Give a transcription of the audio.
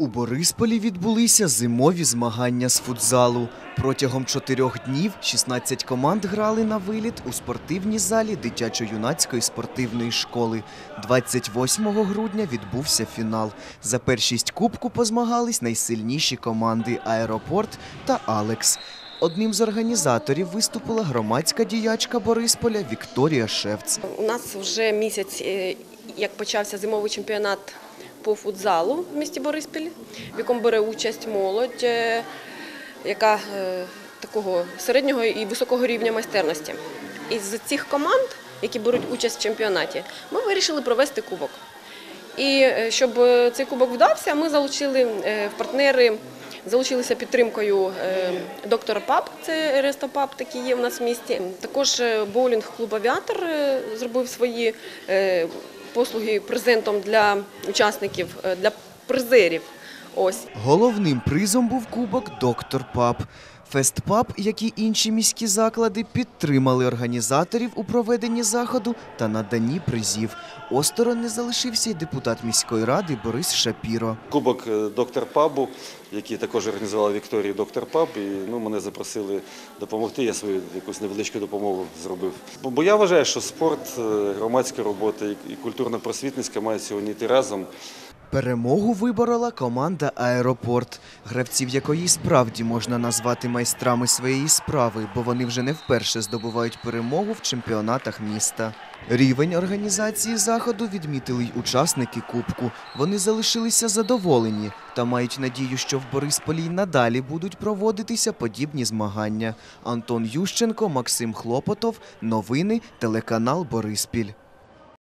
У Борисполі відбулися зимові змагання з футзалу. Протягом чотирьох днів 16 команд грали на виліт у спортивній залі дитячо-юнацької спортивної школи. 28 грудня відбувся фінал. За першість кубку позмагались найсильніші команди Аеропорт та Алекс. Одним з організаторів виступила громадська діячка Борисполя Вікторія Шевц. У нас вже місяць, е, як почався зимовий чемпіонат по футзалу в місті Бориспіль, в якому бере участь молодь, е, яка е, такого середнього і високого рівня майстерності. Із цих команд, які беруть участь в чемпіонаті, ми вирішили провести кубок. І е, щоб цей кубок вдався, ми залучили в партнери, залучилися підтримкою доктора ПАП, це Рестопап, такий є в нас в місті. Також е, боулінг-клуб Авіатор зробив свої послуги презентом для учасників, е, для призерів. Ось. Головним призом був кубок Доктор Паб. Фестпаб, як і інші міські заклади, підтримали організаторів у проведенні заходу та наданні призів. Осторонь не залишився й депутат міської ради Борис Шапіро. Кубок е, доктор Пабу, який також організувала Вікторія доктор Паб, і ну, мене запросили допомогти. Я свою якусь невеличку допомогу зробив. Бо- я вважаю, що спорт, е, громадська робота і і культурно-просвітницька мають сьогодні йти разом. Перемогу виборола команда Аеропорт, гравців якої справді можна назвати майстрами своєї справи, бо вони вже не вперше здобувають перемогу в чемпіонатах міста. Рівень організації заходу відмітили й учасники кубку. Вони залишилися задоволені та мають надію, що в Борисполі й надалі будуть проводитися подібні змагання. Антон Ющенко, Максим Хлопотов. Новини телеканал Бориспіль.